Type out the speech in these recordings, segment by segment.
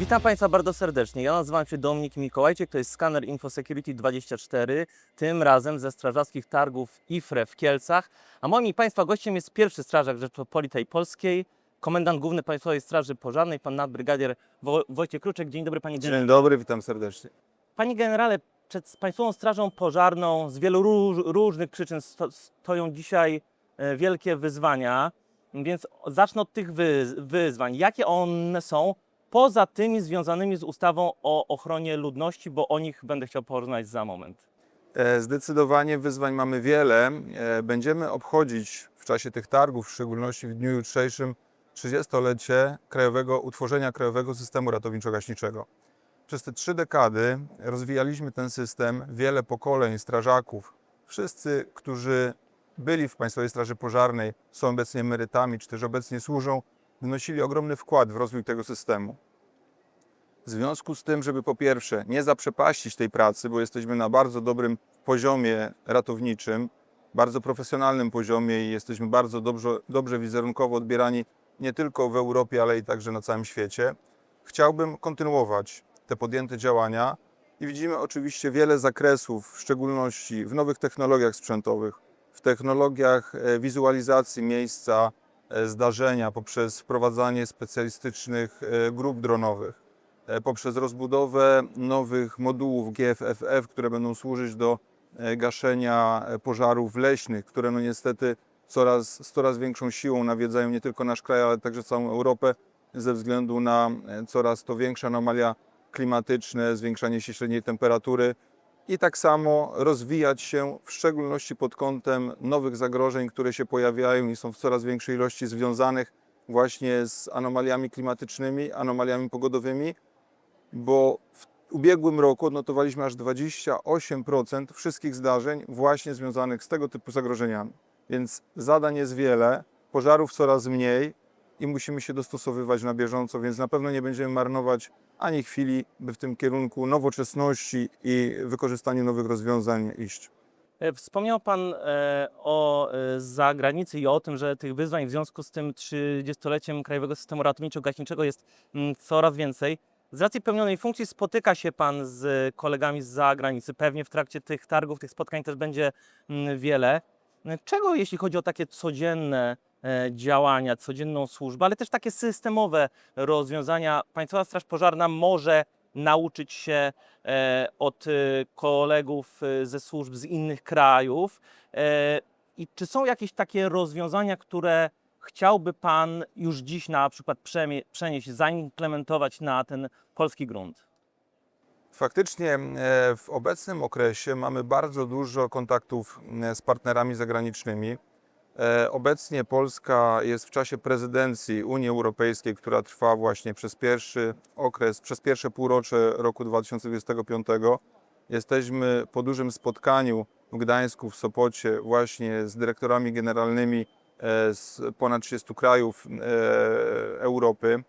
Witam Państwa bardzo serdecznie. Ja nazywam się Dominik Mikołajczyk, to jest skaner InfoSecurity24, tym razem ze strażackich targów IFRE w Kielcach. A moim i Państwa gościem jest pierwszy strażak Rzeczypospolitej Polskiej, komendant główny Państwowej Straży Pożarnej, pan nadbrygadier Wo- Wojciech Kruczek. Dzień dobry Panie Generale. Dzień dobry, witam serdecznie. Panie Generale, przed Państwową Strażą Pożarną z wielu róż, różnych przyczyn sto, stoją dzisiaj e, wielkie wyzwania, więc zacznę od tych wy, wyzwań. Jakie one są poza tymi związanymi z ustawą o ochronie ludności, bo o nich będę chciał porozmawiać za moment. E, Zdecydowanie wyzwań mamy wiele. E, Będziemy obchodzić w czasie tych targów, w szczególności w dniu jutrzejszym, 30-lecie krajowego, utworzenia Krajowego Systemu Ratowniczo-Gaśniczego. Przez te trzy dekady rozwijaliśmy ten system, wiele pokoleń strażaków. Wszyscy, którzy byli w Państwowej Straży Pożarnej, są obecnie emerytami, czy też obecnie służą, wnosili ogromny wkład w rozwój tego systemu. W związku z tym, żeby po pierwsze nie zaprzepaścić tej pracy, bo jesteśmy na bardzo dobrym poziomie ratowniczym, bardzo profesjonalnym poziomie i jesteśmy bardzo dobrze, dobrze wizerunkowo odbierani nie tylko w Europie, ale i także na całym świecie, chciałbym kontynuować te podjęte działania i widzimy oczywiście wiele zakresów, w szczególności w nowych technologiach sprzętowych, w technologiach e, wizualizacji miejsca zdarzenia poprzez wprowadzanie specjalistycznych e, grup dronowych e, poprzez rozbudowę nowych modułów GFFF, które będą służyć do e, gaszenia e, pożarów leśnych, które no niestety coraz, z coraz większą siłą nawiedzają nie tylko nasz kraj, ale także całą Europę ze względu na e, coraz to większe anomalia klimatyczne, zwiększanie się średniej temperatury i tak samo rozwijać się w szczególności pod kątem nowych zagrożeń, które się pojawiają i są w coraz większej ilości związanych właśnie z anomaliami klimatycznymi, anomaliami pogodowymi, bo w ubiegłym roku odnotowaliśmy aż 28% wszystkich zdarzeń właśnie związanych z tego typu zagrożeniami. Więc zadań jest wiele, pożarów coraz mniej i musimy się dostosowywać na bieżąco, więc na pewno nie będziemy marnować ani chwili, by w tym kierunku nowoczesności i wykorzystaniu nowych rozwiązań iść. E, Wspomniał Pan e, o e, zagranicy i o tym, że tych wyzwań w związku z tym 30-leciem Krajowego Systemu Ratowniczo-Gaśniczego jest mm, coraz więcej. Z racji pełnionej funkcji spotyka się Pan z kolegami z zagranicy. Pewnie w trakcie tych targów, tych spotkań też będzie mm, wiele. Czego, jeśli chodzi o takie codzienne działania, codzienną służbę, ale też takie systemowe rozwiązania, Państwowa Straż Pożarna może nauczyć się e, od e, kolegów e, ze służb z innych krajów? E, I czy są jakieś takie rozwiązania, które chciałby Pan już dziś na przykład przenieść, zaimplementować na ten polski grunt? Faktycznie e, w obecnym okresie mamy bardzo dużo kontaktów e, z partnerami zagranicznymi. E, Obecnie Polska jest w czasie prezydencji Unii Europejskiej, która trwa właśnie przez pierwszy okres, przez pierwsze półrocze roku 2025. Jesteśmy po dużym spotkaniu w Gdańsku, w Sopocie, właśnie z dyrektorami generalnymi e, z ponad 30 krajów e, Europy.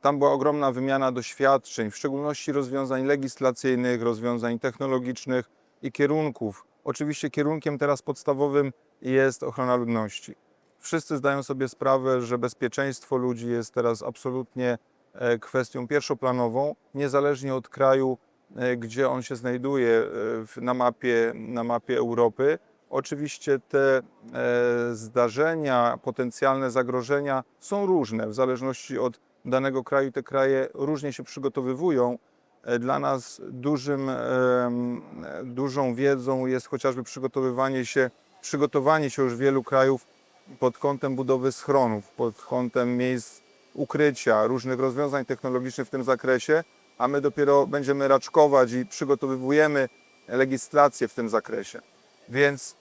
Tam była ogromna wymiana doświadczeń, w szczególności rozwiązań legislacyjnych, rozwiązań technologicznych i kierunków. Oczywiście kierunkiem teraz podstawowym jest ochrona ludności. Wszyscy zdają sobie sprawę, że bezpieczeństwo ludzi jest teraz absolutnie e, kwestią pierwszoplanową, niezależnie od kraju, e, gdzie on się znajduje e, na mapie, na mapie Europy. Oczywiście te zdarzenia, potencjalne zagrożenia są różne w zależności od danego kraju. Te kraje różnie się przygotowywują. E, Dla nas dużym, em, dużą wiedzą jest chociażby przygotowywanie się, przygotowanie się już wielu krajów pod kątem budowy schronów, pod kątem miejsc ukrycia, różnych rozwiązań technologicznych w tym zakresie, a my dopiero będziemy raczkować i przygotowujemy legislację w tym zakresie. Więc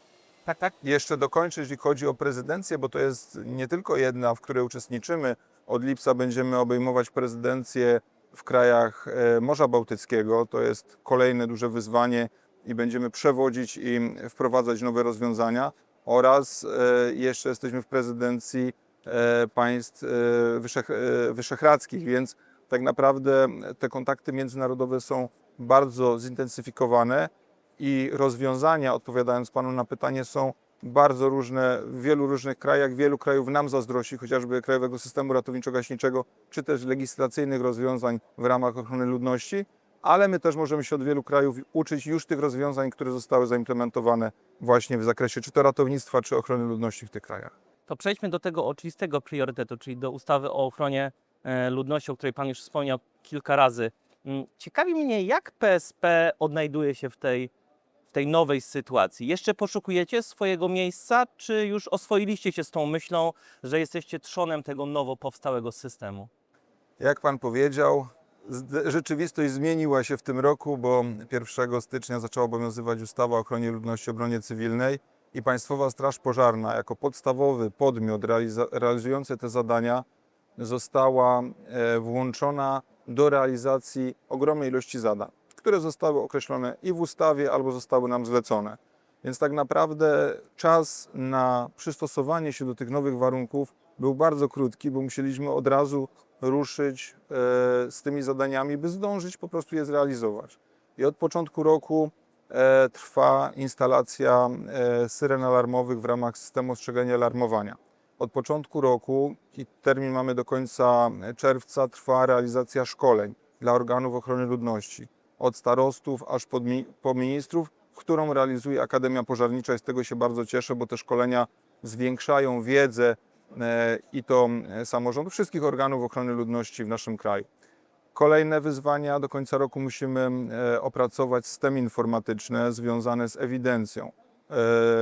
Tak, tak. jeszcze dokończę, jeśli chodzi o prezydencję, bo to jest nie tylko jedna, w której uczestniczymy. Od lipca będziemy obejmować prezydencję w krajach e, Morza Bałtyckiego. To jest kolejne duże wyzwanie i będziemy przewodzić i wprowadzać nowe rozwiązania. Oraz e, jeszcze jesteśmy w prezydencji e, państw wyszech, wyszehradzkich, więc tak naprawdę te kontakty międzynarodowe są bardzo zintensyfikowane i rozwiązania, odpowiadając Panu na pytanie, są bardzo różne, w wielu różnych krajach. Wielu krajów nam zazdrości, chociażby Krajowego Systemu Ratowniczo-Gaśniczego, czy też legislacyjnych rozwiązań w ramach ochrony ludności, ale my też możemy się od wielu krajów uczyć już tych rozwiązań, które zostały zaimplementowane właśnie w zakresie czy to ratownictwa, czy ochrony ludności w tych krajach. To przejdźmy do tego oczywistego priorytetu, czyli do ustawy o ochronie e, ludności, o której Pan już wspomniał kilka razy. Mm, Ciekawi mnie, jak PSP odnajduje się w tej, w tej nowej sytuacji. Jeszcze poszukujecie swojego miejsca, czy już oswoiliście się z tą myślą, że jesteście trzonem tego nowo powstałego systemu? Jak Pan powiedział, rzeczywistość zmieniła się w tym roku, bo 1 stycznia zaczęła obowiązywać ustawa o ochronie ludności i obronie cywilnej i Państwowa Straż Pożarna jako podstawowy podmiot realizujący te zadania została e, włączona do realizacji ogromnej ilości zadań, które zostały określone i w ustawie, albo zostały nam zlecone. Więc tak naprawdę czas na przystosowanie się do tych nowych warunków był bardzo krótki, bo musieliśmy od razu ruszyć e, z tymi zadaniami, by zdążyć po prostu je zrealizować. I od początku roku e, trwa instalacja e, syren alarmowych w ramach systemu ostrzegania alarmowania. Od początku roku, i termin mamy do końca czerwca, trwa realizacja szkoleń dla organów ochrony ludności. Od starostów aż pod po ministrów, którą realizuje Akademia Pożarnicza i z tego się bardzo cieszę, bo te szkolenia zwiększają wiedzę e, i to e, samorządu, wszystkich organów ochrony ludności w naszym kraju. Kolejne wyzwania do końca roku musimy e, opracować systemy informatyczne związane z ewidencją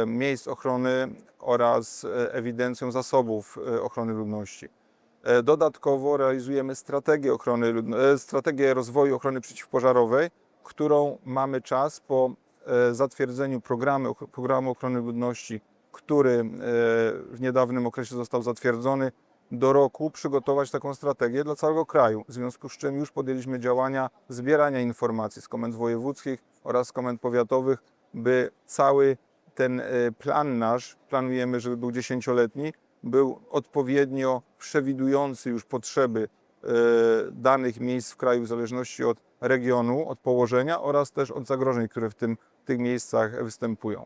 miejsc ochrony oraz ewidencją zasobów ochrony ludności. E, Dodatkowo realizujemy strategię, ochrony, e, strategię rozwoju ochrony przeciwpożarowej, którą mamy czas po e, zatwierdzeniu programu, programu ochrony ludności, który w niedawnym okresie został zatwierdzony, do roku przygotować taką strategię dla całego kraju. W związku z czym już podjęliśmy działania zbierania informacji z komend wojewódzkich oraz z komend powiatowych, by cały ten plan nasz, planujemy, żeby był dziesięcioletni, był odpowiednio przewidujący już potrzeby e, danych miejsc w kraju w zależności od regionu, od położenia oraz też od zagrożeń, które w tym, tych miejscach występują.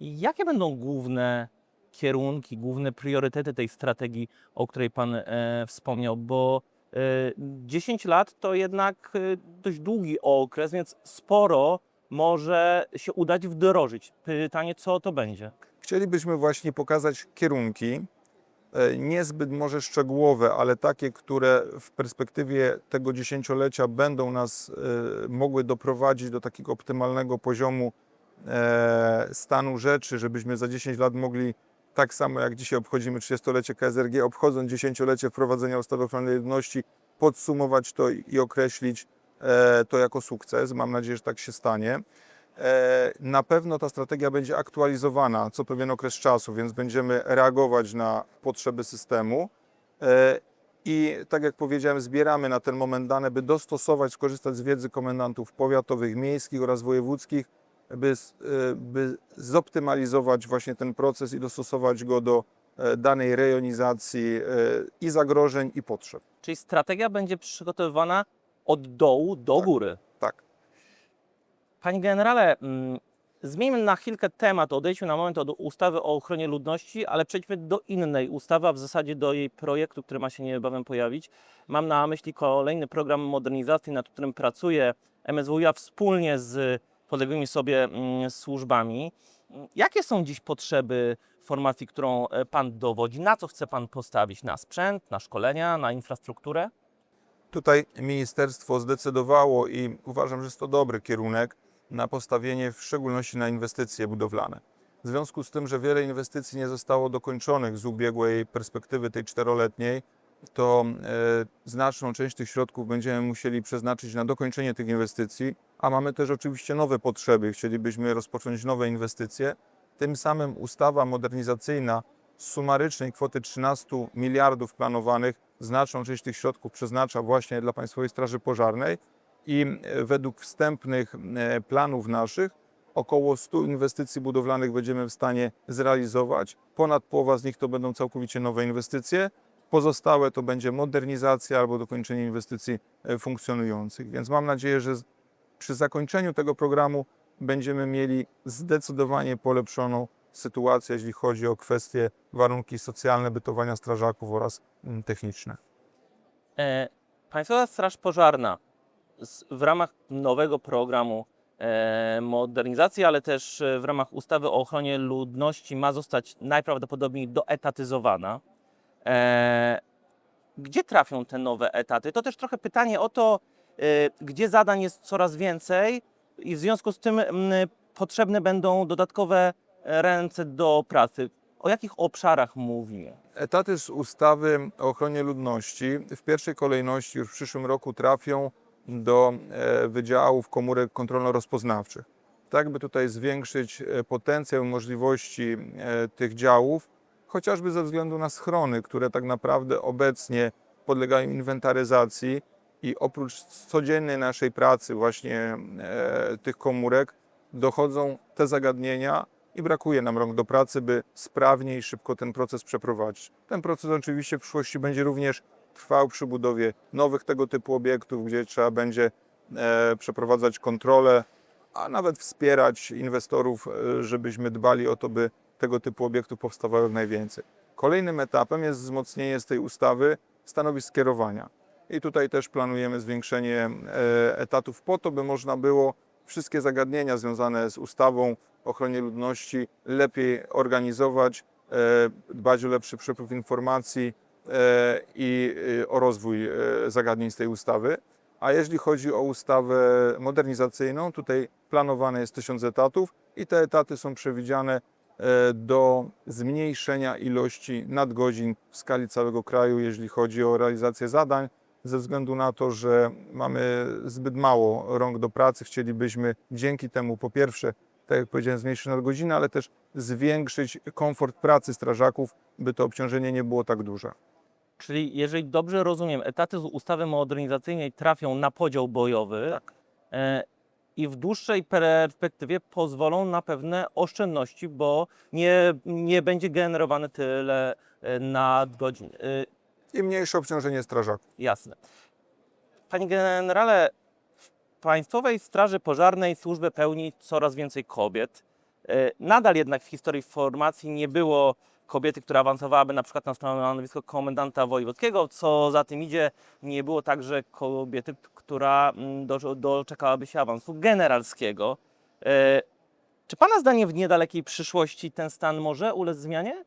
I Jakie będą główne kierunki, główne priorytety tej strategii, o której Pan e, wspomniał? Bo e, 10 lat to jednak e, dość długi okres, więc sporo może się udać wdrożyć. Pytanie, co to będzie? Chcielibyśmy właśnie pokazać kierunki, niezbyt może szczegółowe, ale takie, które w perspektywie tego dziesięciolecia będą nas e, mogły doprowadzić do takiego optymalnego poziomu e, stanu rzeczy, żebyśmy za 10 lat mogli tak samo jak dzisiaj obchodzimy 30-lecie KSRG, obchodząc dziesięciolecie wprowadzenia ustawy o ochronie ludności, podsumować to i określić e, to jako sukces. Mam nadzieję, że tak się stanie. E, Na pewno ta strategia będzie aktualizowana co pewien okres czasu, więc będziemy reagować na potrzeby systemu. E, I tak jak powiedziałem, zbieramy na ten moment dane, by dostosować, skorzystać z wiedzy komendantów powiatowych, miejskich oraz wojewódzkich, by, e, by zoptymalizować właśnie ten proces i dostosować go do danej rejonizacji i zagrożeń, i potrzeb. Czyli strategia będzie przygotowywana od dołu do Tak. góry. Panie generale, mm, zmieńmy na chwilkę temat, odejdźmy na moment od ustawy o ochronie ludności, ale przejdźmy do innej ustawy, a w zasadzie do jej projektu, który ma się niebawem pojawić. Mam na myśli kolejny program modernizacji, nad którym pracuje MSWiA wspólnie z podległymi sobie mm, służbami. Jakie są dziś potrzeby formacji, którą e, Pan dowodzi? Na co chce Pan postawić? Na sprzęt, na szkolenia, na infrastrukturę? Tutaj ministerstwo zdecydowało i uważam, że jest to dobry kierunek na postawienie w szczególności na inwestycje budowlane. W związku z tym, że wiele inwestycji nie zostało dokończonych z ubiegłej perspektywy tej czteroletniej, to e, znaczną część tych środków będziemy musieli przeznaczyć na dokończenie tych inwestycji, a mamy też oczywiście nowe potrzeby. Chcielibyśmy rozpocząć nowe inwestycje. Tym samym ustawa modernizacyjna z sumarycznej kwoty 13 miliardów planowanych znaczną część tych środków przeznacza właśnie dla Państwowej Straży Pożarnej i e, według wstępnych e, planów naszych około 100 inwestycji budowlanych będziemy w stanie zrealizować. Ponad połowa z nich to będą całkowicie nowe inwestycje. Pozostałe to będzie modernizacja albo dokończenie inwestycji e, funkcjonujących. Więc mam nadzieję, że przy zakończeniu tego programu będziemy mieli zdecydowanie polepszoną sytuacja, jeśli chodzi o kwestie warunki socjalne bytowania strażaków oraz mm, techniczne. E, Państwowa Straż Pożarna w ramach nowego programu e, modernizacji, ale też e, w ramach ustawy o ochronie ludności ma zostać najprawdopodobniej doetatyzowana. E, gdzie trafią te nowe etaty? To też trochę pytanie o to, gdzie zadań jest coraz więcej i w związku z tym m, potrzebne będą dodatkowe ręce do pracy. O jakich obszarach mówimy? Etaty z ustawy o ochronie ludności w pierwszej kolejności już w przyszłym roku trafią do e, wydziałów komórek kontrolno-rozpoznawczych. Tak, by tutaj zwiększyć e, potencjał możliwości e, tych działów, chociażby ze względu na schrony, które tak naprawdę obecnie podlegają inwentaryzacji i oprócz codziennej naszej pracy właśnie tych komórek dochodzą te zagadnienia, i brakuje nam rąk do pracy, by sprawnie i szybko ten proces przeprowadzić. Ten proces oczywiście w przyszłości będzie również trwał przy budowie nowych tego typu obiektów, gdzie trzeba będzie e, przeprowadzać kontrole, a nawet wspierać inwestorów, e, żebyśmy dbali o to, by tego typu obiektów powstawało jak najwięcej. Kolejnym etapem jest wzmocnienie z tej ustawy stanowisk kierowania. I tutaj też planujemy zwiększenie e, etatów po to, by można było wszystkie zagadnienia związane z ustawą o ochronie ludności lepiej organizować, dbać o lepszy przepływ informacji i e, o rozwój e, zagadnień z tej ustawy. A jeśli chodzi o ustawę modernizacyjną, tutaj planowane jest 1000 etatów i te etaty są przewidziane e, do zmniejszenia ilości nadgodzin w skali całego kraju, jeśli chodzi o realizację zadań ze względu na to, że mamy zbyt mało rąk do pracy. Chcielibyśmy dzięki temu po pierwsze, tak jak powiedziałem, zmniejszyć nadgodziny, ale też zwiększyć komfort pracy strażaków, by to obciążenie nie było tak duże. Czyli jeżeli dobrze rozumiem, etaty z ustawy modernizacyjnej trafią na podział bojowy e, i w dłuższej perspektywie pozwolą na pewne oszczędności, bo nie, nie będzie generowane tyle e, nadgodzin. E, I mniejsze obciążenie strażaków. Jasne. Panie generale, w Państwowej Straży Pożarnej służbę pełni coraz więcej kobiet. Nadal jednak w historii formacji nie było kobiety, która awansowałaby na przykład na stanowisko komendanta wojewódzkiego. Co za tym idzie, nie było także kobiety, która mm, do- doczekałaby się awansu generalskiego. E, Czy Pana zdanie w niedalekiej przyszłości ten stan może ulec zmianie?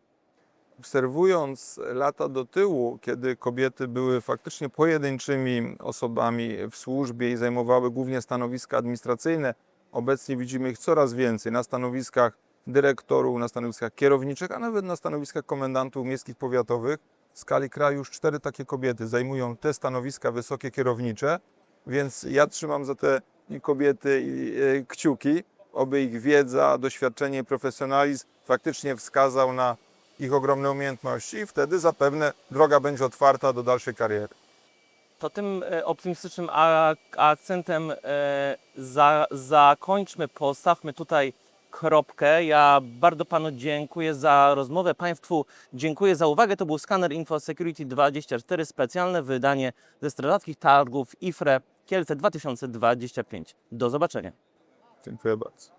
Obserwując lata do tyłu, kiedy kobiety były faktycznie pojedynczymi osobami w służbie i zajmowały głównie stanowiska administracyjne, obecnie widzimy ich coraz więcej na stanowiskach dyrektorów, na stanowiskach kierowniczych, a nawet na stanowiskach komendantów miejskich powiatowych. W skali kraju już cztery takie kobiety zajmują te stanowiska wysokie kierownicze, więc ja trzymam za te kobiety e, kciuki, oby ich wiedza, doświadczenie profesjonalizm faktycznie wskazał na ich ogromne umiejętności i wtedy zapewne droga będzie otwarta do dalszej kariery. To tym e, optymistycznym akcentem e, za, zakończmy, postawmy tutaj kropkę. Ja bardzo Panu dziękuję za rozmowę. Państwu dziękuję za uwagę. To był skaner Info Security 24, specjalne wydanie ze Strażackich Targów IFRE Kielce 2025. Do zobaczenia. Dziękuję bardzo.